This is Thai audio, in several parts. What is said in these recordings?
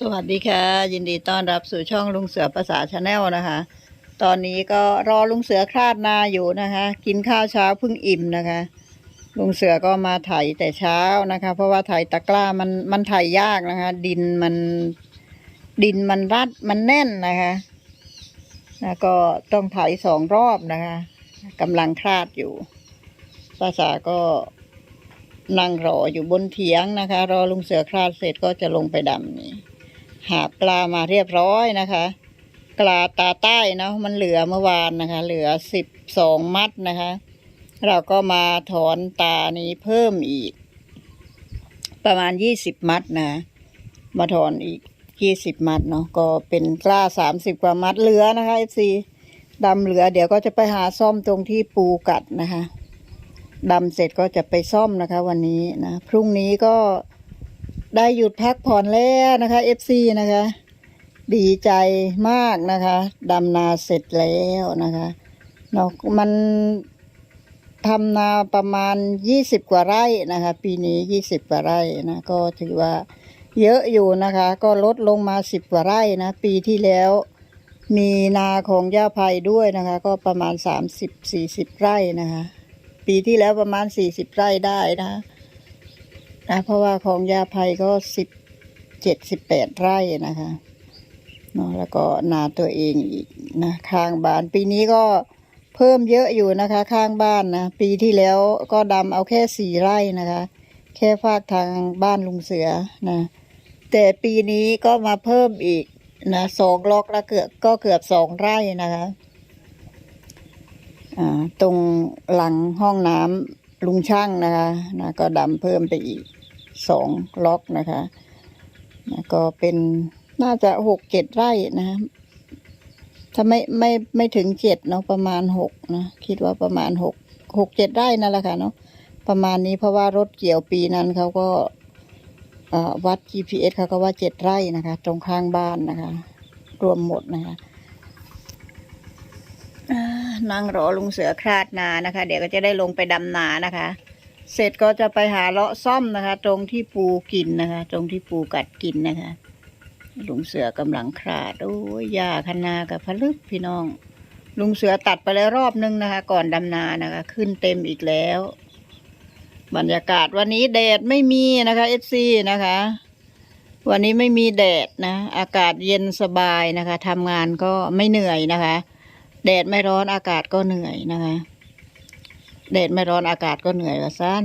สวัสดีค่ะ ยินดีต้อนรับสู่ช่องลุงเสือภาษาชาแนลนะคะ ตอนนี้ก็รอลุงเสือคลาดนาอยู่นะคะ กินข้าวเช้าเพิ่งอิ่มนะคะ ลุงเสือก็มาไถแต่เช้านะคะ เพราะว่าไถตะกร้ามันมันไถยากนะคะ ดินมันดินมันรัดมันแน่นนะคะแล้วก็ต้องไถสองรอบนะคะกำลังคลาดอยู่ภาษาก็นั่งรออยู่บนเถียงนะคะ รอลุงเสือคลาดเสร็จก็จะลงไปดำนี่ หาปลามาเรียบร้อยนะคะกลาตาใต้เนาะมันเหลือเมื่อวานนะคะ เหลือสิบสองมัดนะคะ เราก็มาถอนตานี้เพิ่มอีก ประมาณยี่สิบมัดนะ มาถอนอีกยี่สิบมัดเนาะก็เป็นกล้าสามสิบกว่ามัดเหลือนะคะเอฟซีดำเหลือเดี๋ยวก็จะไปหาซ่อมตรงที่ปูกัดนะคะดำเสร็จก็จะไปซ่อมนะคะ วันนี้นะ พรุ่งนี้ก็ ได้หยุดพักผ่อนแล้วนะคะ FC นะคะ ดีใจมากนะคะดำนาเสร็จแล้วนะคะเนาะมันทำนาประมาณยี่สิบกว่าไร่นะคะ ปีนี้ยี่สิบกว่าไร่นะก็ถือว่าเยอะอยู่นะคะ ก็ลดลงมาสิบกว่าไร่นะ ปีที่แล้วมีนาของย่าไพด้วยนะคะ ก็ประมาณสามสิบสี่สิบไร่นะคะ ปีที่แล้วประมาณสี่สิบไร่ได้นะคะ นะเพราะว่าของยาภัยก็สิบเจ็ดสิบแปดไร่นะคะเนาะแล้วก็นาตัวเองอีกนะข้างบ้านปีนี้ก็เพิ่มเยอะอยู่นะคะ ข้างบ้านนะปีที่แล้วก็ดำเอาแค่สี่ไร่นะคะ แค่ฝากทางบ้านลุงเสือนะแต่ปีนี้ก็มาเพิ่มอีกนะสองล็อกแล้วเกือบก็เกือบสองไร่นะคะอ่าตรงหลังห้องน้ำลุงช่างนะคะนะก็ดำเพิ่มไปอีก สองล็อกนะคะนะก็เป็นน่าจะหกเจ็ดไร่นะถ้าไม่ไม่ไม่ถึงเจ็ดเนาะประมาณหกนะคิดว่าประมาณหกหกเจ็ดไร่นั่นแหละค่ะเนาะประมาณนี้เพราะว่ารถเกี่ยวปีนั้นเขาก็วัด GPS เขาก็ว่าเจ็ดไร่นะคะ ตรงข้างบ้านนะคะ รวมหมดนะคะนั่งรอลุงเสือคลาดนานะคะ เดี๋ยวก็จะได้ลงไปดำนานะคะ เสร็จก็จะไปหาเลาะซ่อมนะคะ ตรงที่ปูกินนะคะ ตรงที่ปูกัดกินนะคะลุงเสือกำลังคลาดโอ้ยหญ้าคนากับพะลึกพี่น้อง ลุงเสือตัดไปแล้วรอบนึงนะคะ ก่อนดำนานะคะ ขึ้นเต็มอีกแล้ว บรรยากาศวันนี้แดดไม่มีนะคะเอซีนะคะ วันนี้ไม่มีแดดนะ อากาศเย็นสบายนะคะทำงานก็ไม่เหนื่อยนะคะ แดดไม่ร้อนอากาศก็เหนื่อยนะคะ แดดไม่ร้อนอากาศก็เหนื่อยว่าสั้น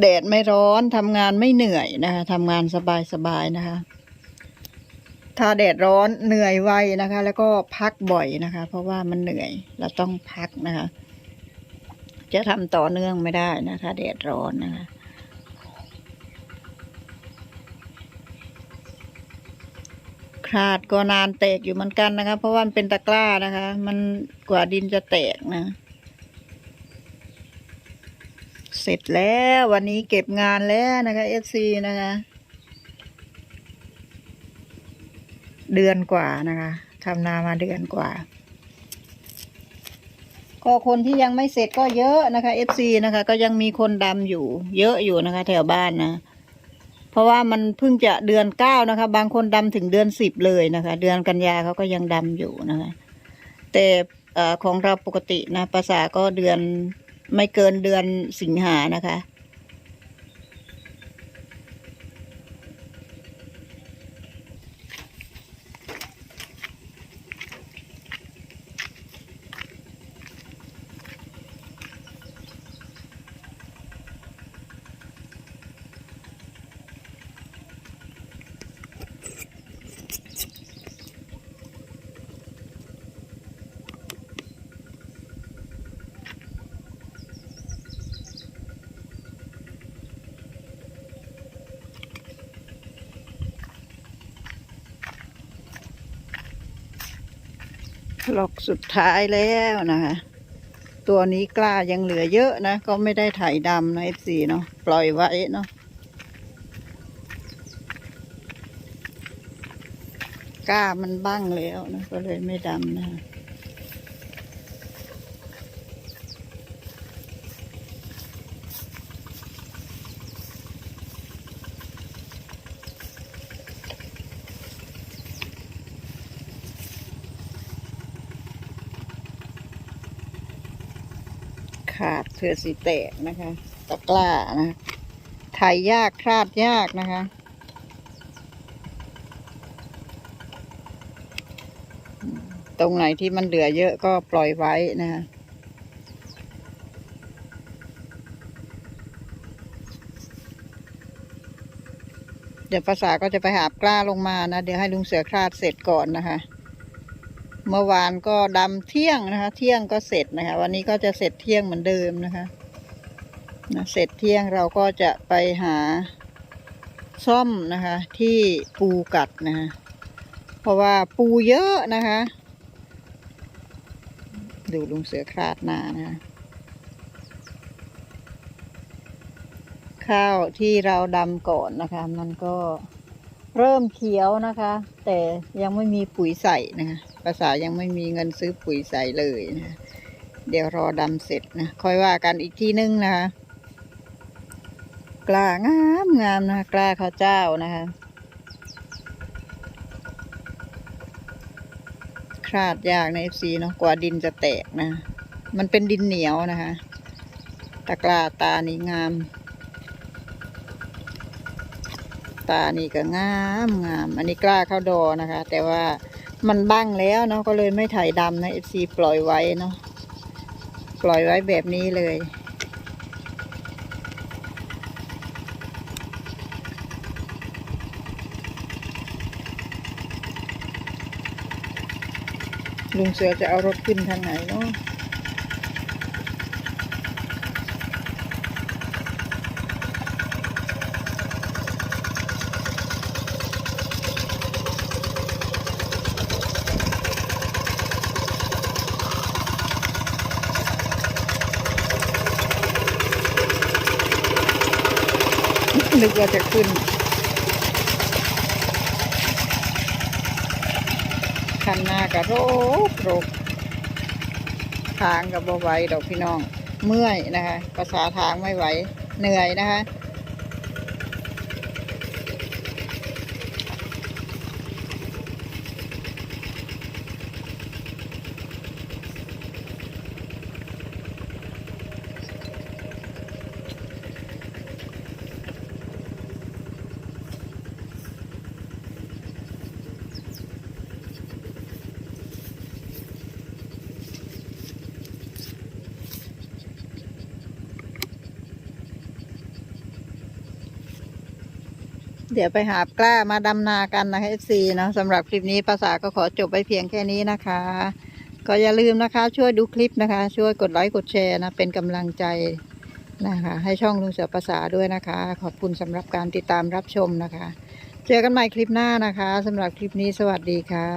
แดดไม่ร้อนทำงานไม่เหนื่อยนะคะทำงานสบายสบายๆนะคะ ถ้าแดดร้อนเหนื่อยไวนะคะ แล้วก็พักบ่อยนะคะ เพราะว่ามันเหนื่อยเราต้องพักนะคะ จะทำต่อเนื่องไม่ได้นะถ้าแดดร้อนนะคะคลาดก็นานแตกอยู่เหมือนกันนะคะ เพราะว่ามันเป็นตะกร้านะคะ มันกว่าดินจะแตกนะ เสร็จแล้ววันนี้เก็บงานแล้วนะคะเอฟซีนะคะ เดือนกว่านะคะทำนามาเดือนกว่า ก็คนที่ยังไม่เสร็จก็เยอะนะคะเอฟซีนะคะ ก็ยังมีคนดำอยู่ เยอะอยู่นะคะ แถวบ้านนะ เพราะว่ามันเพิ่งจะเดือนเก้านะคะ บางคนดำถึงเดือนสิบเลยนะคะ เดือนกันยาเขาก็ยังดำอยู่นะคะ แต่ของเราปกตินะภาษาก็เดือน ไม่เกินเดือนสิงหานะคะ ล็อกสุดท้ายแล้วนะคะ ตัวนี้กล้ายังเหลือเยอะนะ ก็ไม่ได้ถ่ายดำนะเอฟซีเนาะปล่อยไว้เนาะกล้ามันบ้างแล้วนะ ก็เลยไม่ดำนะคะ ขาดเถื่อสีแตกนะคะ ตะกร้านะไถยากคลาดยากนะคะ ตรงไหนที่มันเหลือเยอะก็ปล่อยไว้นะคะเดี๋ยวภาษาก็จะไปหาบกล้าลงมานะ เดี๋ยวให้ลุงเสือคลาดเสร็จก่อนนะคะ เมื่อวานก็ดำเที่ยงนะคะ เที่ยงก็เสร็จนะคะ วันนี้ก็จะเสร็จเที่ยงเหมือนเดิมนะคะนะเสร็จเที่ยงเราก็จะไปหาซ่อมนะคะ ที่ปูกัดนะคะเพราะว่าปูเยอะนะคะ ดูลุงเสือคลาดนานะคะข้าวที่เราดำก่อนนะคะ มันก็เริ่มเขียวนะคะ แต่ยังไม่มีปุ๋ยใส่นะคะ ภาษายังไม่มีเงินซื้อปุ๋ยใส่เลยนะเดี๋ยวรอดำเสร็จนะค่อยว่ากันอีกทีนึงนะคะกล้างามงามนะกล้าข้าวเจ้านะคะคลาดยากในเอฟซีเนาะกว่าดินจะแตกนะ มันเป็นดินเหนียวนะคะตะกร้าตานี่งาม ตานี่ก็งามงาม อันนี้กล้าเข้าดอนะคะ แต่ว่า มันบ้างแล้วเนาะก็เลยไม่ถ่ายดำนะเอฟซีปล่อยไว้เนาะปล่อยไว้แบบนี้เลย ลุงเสือจะเอารถขึ้นทางไหนเนาะ นึกว่าจะขึ้น คันหน้ากับโรกโรกทางกับบไหวดอกพี่น้อง เมื่อยนะคะ ภาษาทางไม่ไหว เหนื่อยนะคะ เดี๋ยวไปหาบกล้ามาดำนากันนะคะ FC เนาะสำหรับคลิปนี้ภาษาก็ขอจบไปเพียงแค่นี้นะคะ ก็อย่าลืมนะคะ ช่วยดูคลิปนะคะ ช่วยกดไลค์กดแชร์นะ เป็นกำลังใจนะคะ ให้ช่องลุงเสือภาษาด้วยนะคะ ขอบคุณสำหรับการติดตามรับชมนะคะ เจอกันใหม่คลิปหน้านะคะสำหรับคลิปนี้สวัสดีค่ะ